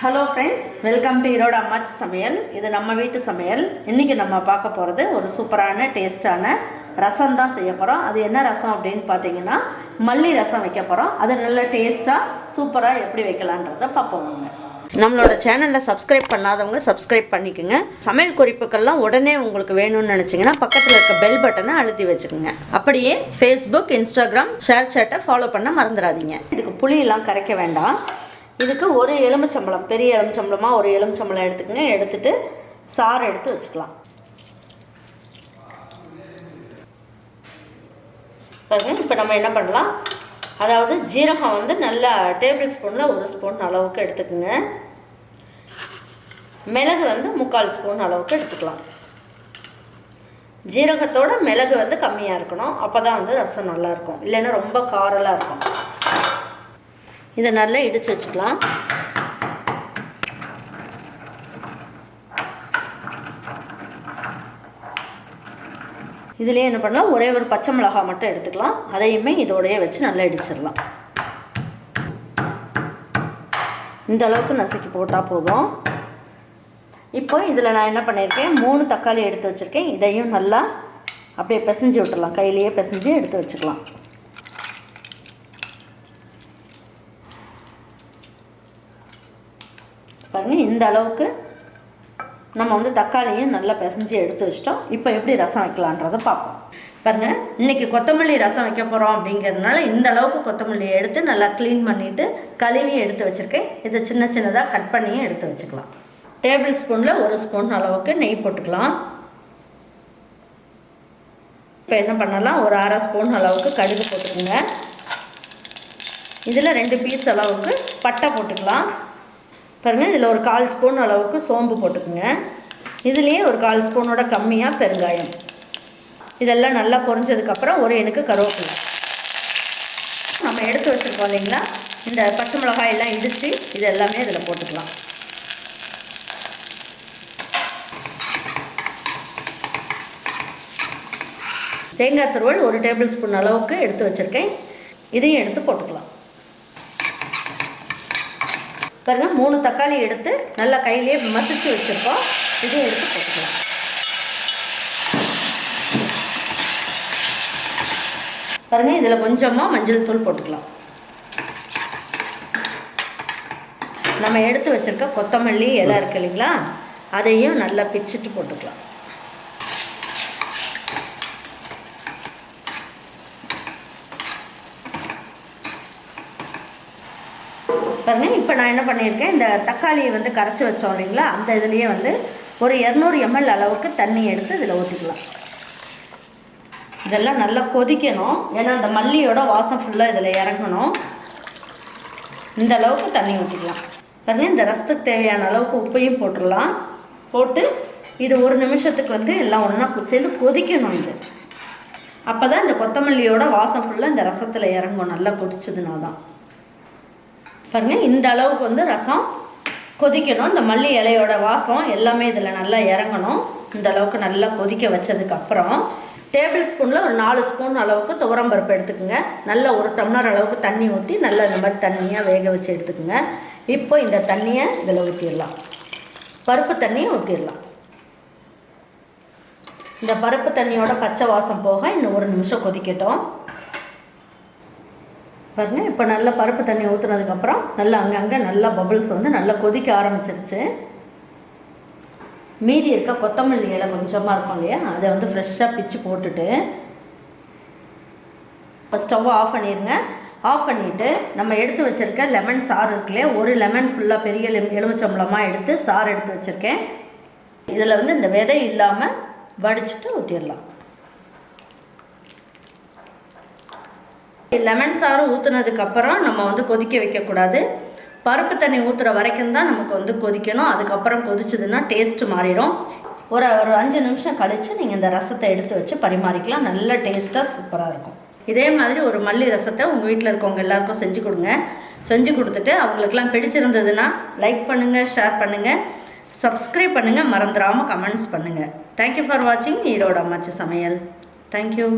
Hello friends welcome to Erode அம்மாச்சி சமையல் இது நம்ம வீட்டு சமையல். இன்றைக்கி நம்ம பார்க்க போகிறது ஒரு சூப்பரான டேஸ்டான ரசம் தான் செய்ய போகிறோம் அது என்ன ரசம் அப்படின்னு பார்த்தீங்கன்னா மல்லி ரசம் வைக்க போகிறோம் அது நல்ல டேஸ்ட்டாக சூப்பராக எப்படி வைக்கலான்றதை பார்ப்போங்க நம்மளோட சேனலில் சப்ஸ்கிரைப் பண்ணாதவங்க சப்ஸ்கிரைப் பண்ணிக்கோங்க. சமையல் குறிப்புகள்லாம் உடனே உங்களுக்கு வேணும்னு நினச்சிங்கன்னா பக்கத்தில் இருக்க பெல் பட்டனை அழுத்தி வச்சுக்கோங்க. அப்படியே ஃபேஸ்புக் இன்ஸ்டாகிராம் ஷேர் சேட்டை ஃபாலோ பண்ண மறந்துடாதீங்க. இதுக்கு புளியெல்லாம் கரைக்க வேண்டாம். இதுக்கு ஒரு எலுமிச்சம்பழம் பெரிய எலுமிச்சம்பழமாக ஒரு எலுமிச்சம்பழம் எடுத்துக்கங்க. எடுத்துட்டு சாறு எடுத்து வச்சுக்கலாம். பாருங்க இப்போ நம்ம என்ன பண்ணலாம்? அதாவது ஜீரகம் வந்து நல்லா டேபிள் ஸ்பூனில் ஒரு ஸ்பூன் அளவுக்கு எடுத்துக்கோங்க. மிளகு வந்து முக்கால் ஸ்பூன் அளவுக்கு எடுத்துக்கலாம். ஜீரகத்தோட மிளகு வந்து கம்மியாக இருக்கணும். அப்போ தான் வந்து ரசம் நல்லாயிருக்கும் இல்லைன்னா ரொம்ப காரலாக இருக்கும். இதை நல்லா இடித்து வச்சுக்கலாம். இதுலேயே என்ன பண்ணலாம்? ஒரே ஒரு பச்சை மிளகாய் மட்டும் எடுத்துக்கலாம். அதையுமே இதோடையே வச்சு நல்லா இடிச்சிடலாம். இந்த அளவுக்கு நசுக்கி போட்டால் போதும். இப்போ இதில் நான் என்ன பண்ணியிருக்கேன் மூணு தக்காளி எடுத்து வச்சுருக்கேன். இதையும் நல்லா அப்படியே பிசைஞ்சு விட்டுடலாம். கையிலேயே பிசைஞ்சு எடுத்து வச்சுக்கலாம். பாருங்கள் இந்த அளவுக்கு நம்ம வந்து தக்காளியும் நல்லா பிசைஞ்சு எடுத்து வச்சிட்டோம். இப்போ எப்படி ரசம் வைக்கலான்றதை பார்ப்போம். பாருங்கள் இன்றைக்கி கொத்தமல்லி ரசம் வைக்க போகிறோம் அப்படிங்கிறதுனால இந்த அளவுக்கு கொத்தமல்லியை எடுத்து நல்லா க்ளீன் பண்ணிவிட்டு கழுவி எடுத்து வச்சுருக்கேன். இதை சின்ன சின்னதாக கட் பண்ணியும் எடுத்து வச்சுக்கலாம். டேபிள் ஸ்பூனில் ஒரு ஸ்பூன் அளவுக்கு நெய் போட்டுக்கலாம். இப்போ என்ன பண்ணலாம்? ஒரு அரை ஸ்பூன் அளவுக்கு கடுகு போட்டுக்கோங்க. இதில் ரெண்டு பீஸ் அளவுக்கு பட்டை போட்டுக்கலாம். பாருங்கள் இதில் ஒரு கால் ஸ்பூன் அளவுக்கு சோம்பு போட்டுக்குங்க. இதுலேயே ஒரு கால் ஸ்பூனோட கம்மியாக பெருங்காயம். இதெல்லாம் நல்லா பொரிஞ்சதுக்கப்புறம் ஒரு எனக்கு கருவேப்பிலை. நம்ம எடுத்து வச்சுருக்கோம் இல்லைங்களா? இந்த பச்சை மிளகாய் எல்லாம் இடித்து இது எல்லாமே இதில் போட்டுக்கலாம். தேங்காய் துருவல் ஒரு டேபிள் ஸ்பூன் அளவுக்கு எடுத்து வச்சுருக்கேன். இதையும் எடுத்து போட்டுக்கலாம். பாருங்கள் மூணு தக்காளி எடுத்து நல்லா கையிலேயே மசிச்சு வச்சுருக்கோம். இதையும் எடுத்து போட்டுக்கலாம். பாருங்கள் இதில் கொஞ்சமாக மஞ்சள் தூள் போட்டுக்கலாம். நம்ம எடுத்து வச்சுருக்க கொத்தமல்லி இலை இருக்கு இல்லைங்களா? அதையும் நல்லா பிச்சுட்டு போட்டுக்கலாம். பாருங்கள் இப்போ நான் என்ன பண்ணியிருக்கேன் இந்த தக்காளியை வந்து கரைச்சி வச்சோம் இல்லைங்களா? அந்த இதுலேயே வந்து ஒரு இரநூறு எம்எல் அளவுக்கு தண்ணி எடுத்து இதில் ஊற்றிக்கலாம் இதெல்லாம் நல்லா கொதிக்கணும். ஏன்னா அந்த மல்லியோட வாசம் ஃபுல்லாக இதில் இறங்கணும். இந்த அளவுக்கு தண்ணி ஊற்றிக்கலாம் பாருங்க இந்த ரசத்துக்கு தேவையான அளவுக்கு உப்பையும் போட்டுடலாம். போட்டு இது ஒரு நிமிஷத்துக்கு வந்து எல்லாம் ஒன்றா சேர்ந்து கொதிக்கணும் இது. அப்போ தான் இந்த கொத்தமல்லியோட வாசம் ஃபுல்லாக இந்த ரசத்தில் இறங்கும். நல்லா கொதிச்சதுனா தான். பாருங்கள் இந்த அளவுக்கு வந்து ரசம் கொதிக்கணும். இந்த மல்லி இலையோட வாசம் எல்லாமே இதில் நல்லா இறங்கணும். இந்த அளவுக்கு நல்லா கொதிக்க வச்சதுக்கப்புறம் டேபிள் ஸ்பூனில் ஒரு நாலு ஸ்பூன் அளவுக்கு துவரம்பருப்பு எடுத்துக்கோங்க. நல்லா ஒரு டம்ளர் அளவுக்கு தண்ணி ஊற்றி நல்லா இந்த மாதிரி தண்ணியாக வேக வச்சு எடுத்துக்கோங்க. இப்போ இந்த தண்ணியை இதில் ஊற்றிடலாம் பருப்பு தண்ணியை ஊற்றிடலாம் இந்த பருப்பு தண்ணியோட பச்சை வாசம் போக இன்னும் ஒரு நிமிஷம் கொதிக்கட்டும். பாருங்கள் இப்போ நல்லா பருப்பு தண்ணி ஊற்றுனதுக்கப்புறம் நல்லா அங்கங்கே நல்லா பபுள்ஸ் வந்து நல்லா கொதிக்க ஆரம்பிச்சிருச்சு. மீதி இருக்க கொத்தமல்லி இலை கொஞ்சமாக இருக்கும் இல்லையா அதை வந்து ஃப்ரெஷ்ஷாக பிச்சு போட்டுட்டு இப்போ ஸ்டவ்வை ஆஃப் பண்ணிடுங்க ஆஃப் பண்ணிவிட்டு நம்ம எடுத்து வச்சுருக்க லெமன் சாறு இருக்குல்லையா ஒரு லெமன் ஃபுல்லாக பெரிய எலும் எலுமிச்சம்பளமாக எடுத்து சாறு எடுத்து வச்சுருக்கேன். இதில் வந்து இந்த விதை இல்லாமல் வடிச்சிட்டு ஊற்றிடலாம் லெமன் சாறு ஊற்றுனதுக்கப்புறம் நம்ம வந்து கொதிக்க வைக்கக்கூடாது. பருப்பு தண்ணி ஊற்றுற வரைக்கும் தான் நமக்கு வந்து கொதிக்கணும். அதுக்கப்புறம் கொதிச்சதுன்னா டேஸ்ட்டு மாறிடும். ஒரு ஒரு அஞ்சு நிமிஷம் கழித்து நீங்கள் இந்த ரசத்தை எடுத்து வச்சு பரிமாறிக்கலாம். நல்ல டேஸ்ட்டாக சூப்பராக இருக்கும். இதே மாதிரி ஒரு மல்லி ரசத்தை உங்கள் வீட்டில் இருக்கவங்க எல்லாருக்கும் செஞ்சு கொடுங்க. செஞ்சு கொடுத்துட்டு அவங்களுக்கெல்லாம் பிடிச்சிருந்ததுன்னா லைக் பண்ணுங்கள் ஷேர் பண்ணுங்கள் சப்ஸ்கிரைப் பண்ணுங்கள் மறந்துடாமல் கமெண்ட்ஸ் பண்ணுங்கள் தேங்க்யூ ஃபார் வாட்சிங் ஈரோட அம்மாச்சி சமையல். தேங்க்யூ